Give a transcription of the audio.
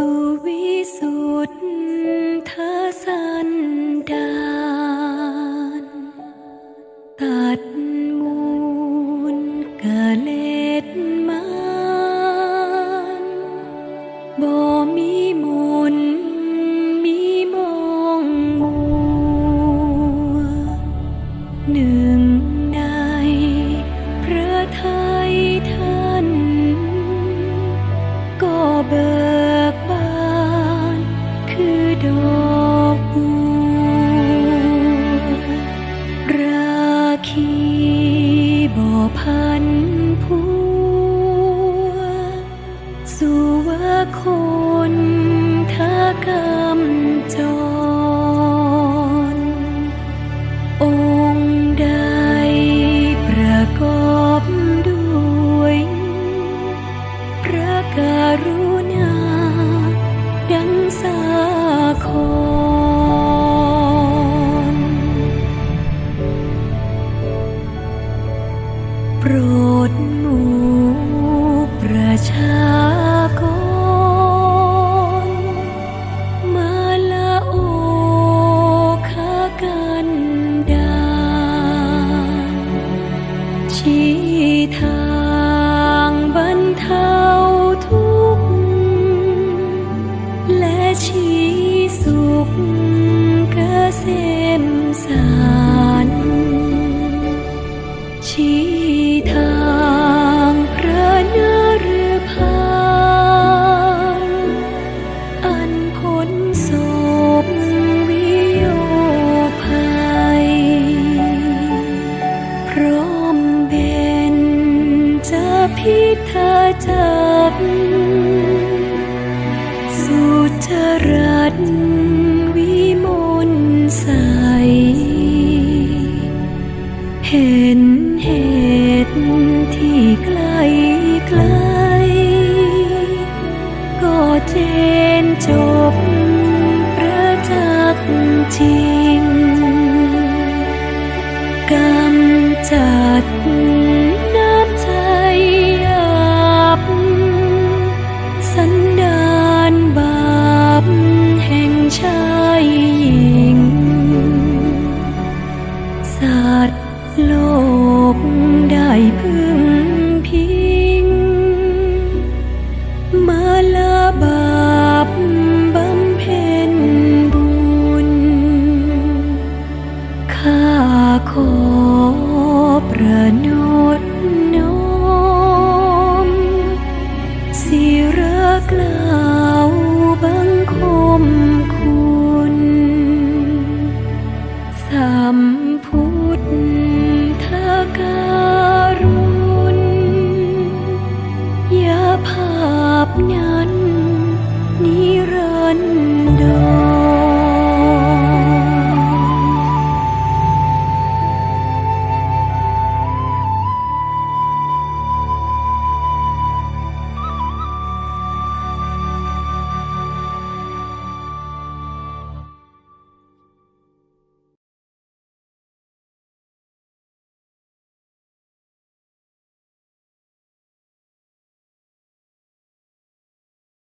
สุวิสุทธิ์ พันพัวสุวคนทากรรมจร องค์ใดประกอบด้วย พระกรุณาดังสาคร ดหมู่ประชากร มาละโอคากันดานชี้ทางบรรเทาทุกข์และชี้สุขเกษมสารชี้ พิทาจักรสุจรัตวิมลใส เห็นเหตุที่ไกลไกล ก็เจนจบประจักษ์จริงกำจัด ข้าขอประนุนนมสิระกล่าวบังคมคุณสัมพุทธการุณยาภาพนั้น